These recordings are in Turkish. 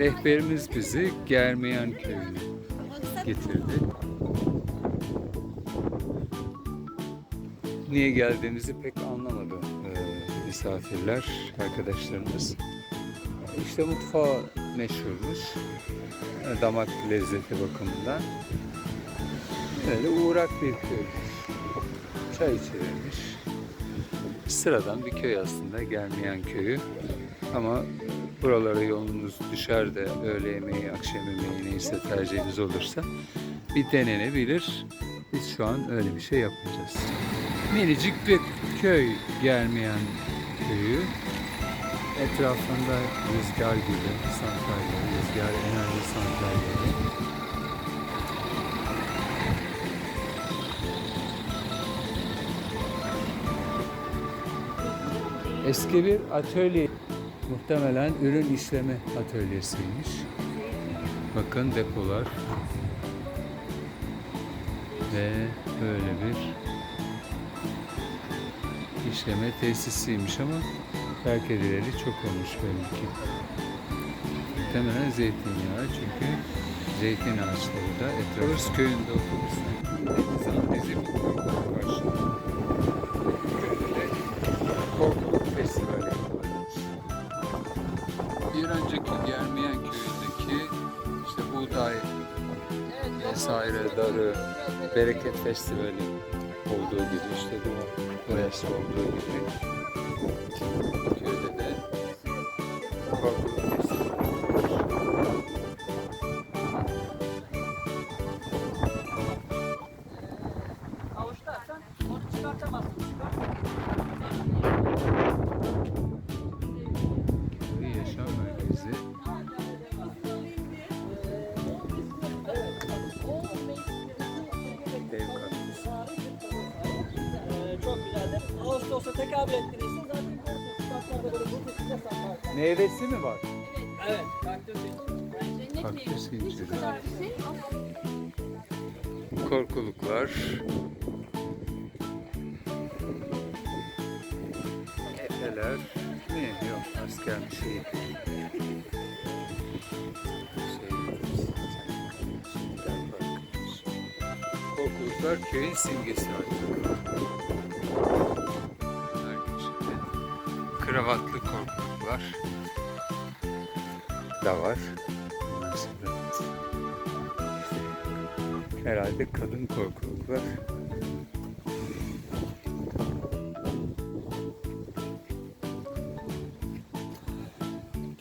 Rehberimiz bizi Germeyan köyüne getirdi. Niye geldiğimizi pek anlamadı e, misafirler, arkadaşlarımız. İşte mutfağı meşhurmuş. E, Damak lezzeti bakımından. Öyle uğrak bir köy. Çay içilirmiş. Sıradan bir köy aslında Germeyan köyü. Ama buralara yolunuz düşer de öğle yemeği, akşam yemeği neyse tercihiniz olursa bir denenebilir. Biz şu an öyle bir şey yapmayacağız. Minicik bir köy Germeyan köyü. Etrafında rüzgar gibi santralleri, rüzgar enerji santralleri. Eski bir atölye, muhtemelen ürün işleme atölyesiymiş. Bakın depolar ve böyle bir işleme tesisiymiş ama terk edileli çok olmuş belli ki. Muhtemelen zeytinyağı çünkü zeytin ağaçları da etrafı köyünde otobüsler. Denizan bizim. Köyde vesaire darı bereket festivali olduğu gibi işte bu burası olduğu gibi. Köyde de korkuluk tekabül. Zaten böyle saklar. Meyvesi mi var? Evet. Kaktüs. Kaktüs inciri. Korkuluklar. Efeler. Ne? Yok asker bir şey. Şey. Korkuluklar köyün simgesi artık. Kravatlı korkuluklar da var. Herhalde kadın korkuluklar.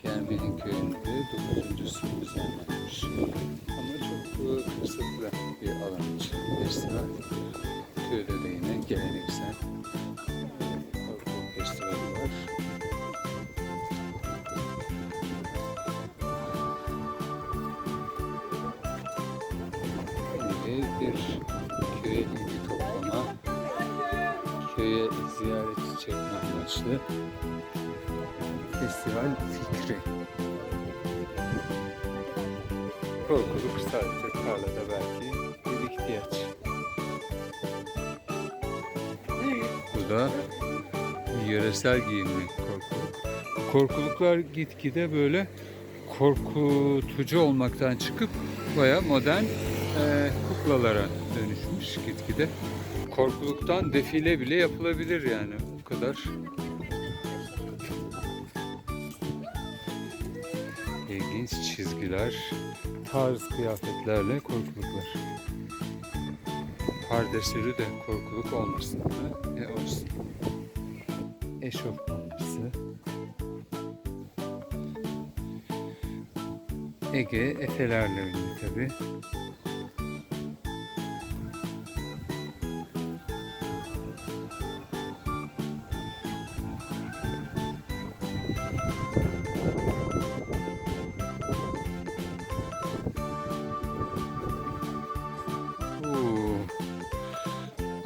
Germeyen köyünde 9. su düzenlenmiş. Ama çok kısıtlı bir alan için festival. Köyde de köye ilgi toplama, köye ziyaret çekme amaçlı festival fikri. Korkuluk sadece tarlada belki bir ihtiyaç. Bu da yöresel giyinmek korkuluk. Korkuluklar gitgide böyle korkutucu olmaktan çıkıp baya modern e, kuklalara dönüşmüş gitgide. Korkuluktan defile bile yapılabilir yani o kadar. İlginç çizgiler, tarz kıyafetlerle korkuluklar. Pardesürü de korkuluk olmasın mı? E olsun. Eşofmanlısı. Ege Efelerle ünlü tabi.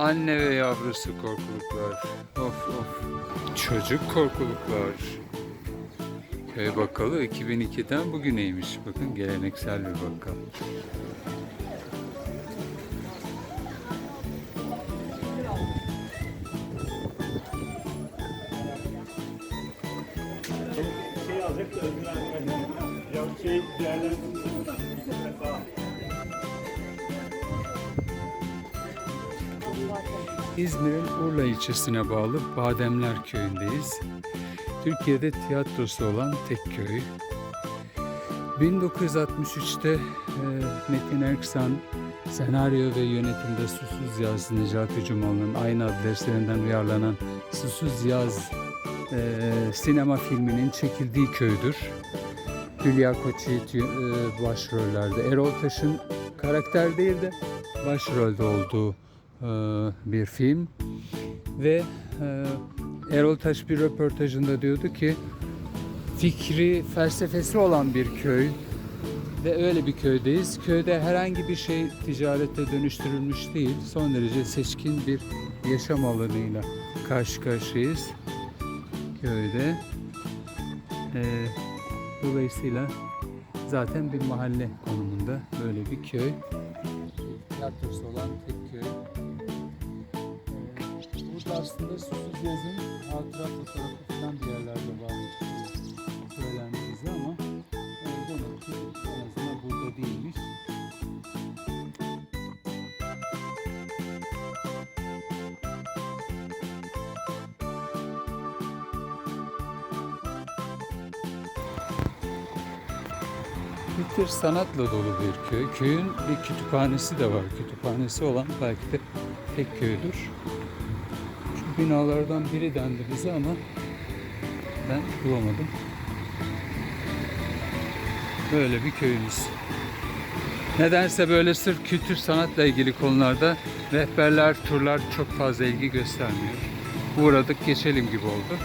Anne ve yavrusu korkuluklar. Of of. Çocuk korkuluklar. Köy bakkalı 2002'den bugüneymiş. Bakın geleneksel bir bakkal. şey alacak da Özgür şey İzmir'in Urla ilçesine bağlı Bademler köyündeyiz. Türkiye'de tiyatrosu olan tek köy. 1963'te e, Metin Erksan senaryo ve yönetimde Susuz Yaz Necati Cumalı'nın aynı adlı eserinden uyarlanan Susuz Yaz e, sinema filminin çekildiği köydür. Hülya Koçyiğit e, başrollerde. Erol Taş'ın karakter değil de başrolde olduğu bir film. Ve e, Erol Taş bir röportajında diyordu ki fikri, felsefesi olan bir köy ve öyle bir köydeyiz. Köyde herhangi bir şey ticarete dönüştürülmüş değil. Son derece seçkin bir yaşam alanıyla karşı karşıyayız köyde. Ee, dolayısıyla zaten bir mahalle konumunda böyle bir köy. Tiyatrosu olan tek köy. Aslında Susuz Yaz'ın hatıra fotoğrafı falan bir yerlerde diye söylendi ama e, demek ki en azından burada değilmiş. Bir tür sanatla dolu bir köy. Köyün bir kütüphanesi de var. Kütüphanesi olan belki de tek köydür. Binalardan biri dendi bize ama ben bulamadım. Böyle bir köyümüz. Nedense böyle sırf kültür sanatla ilgili konularda rehberler, turlar çok fazla ilgi göstermiyor. Uğradık geçelim gibi oldu.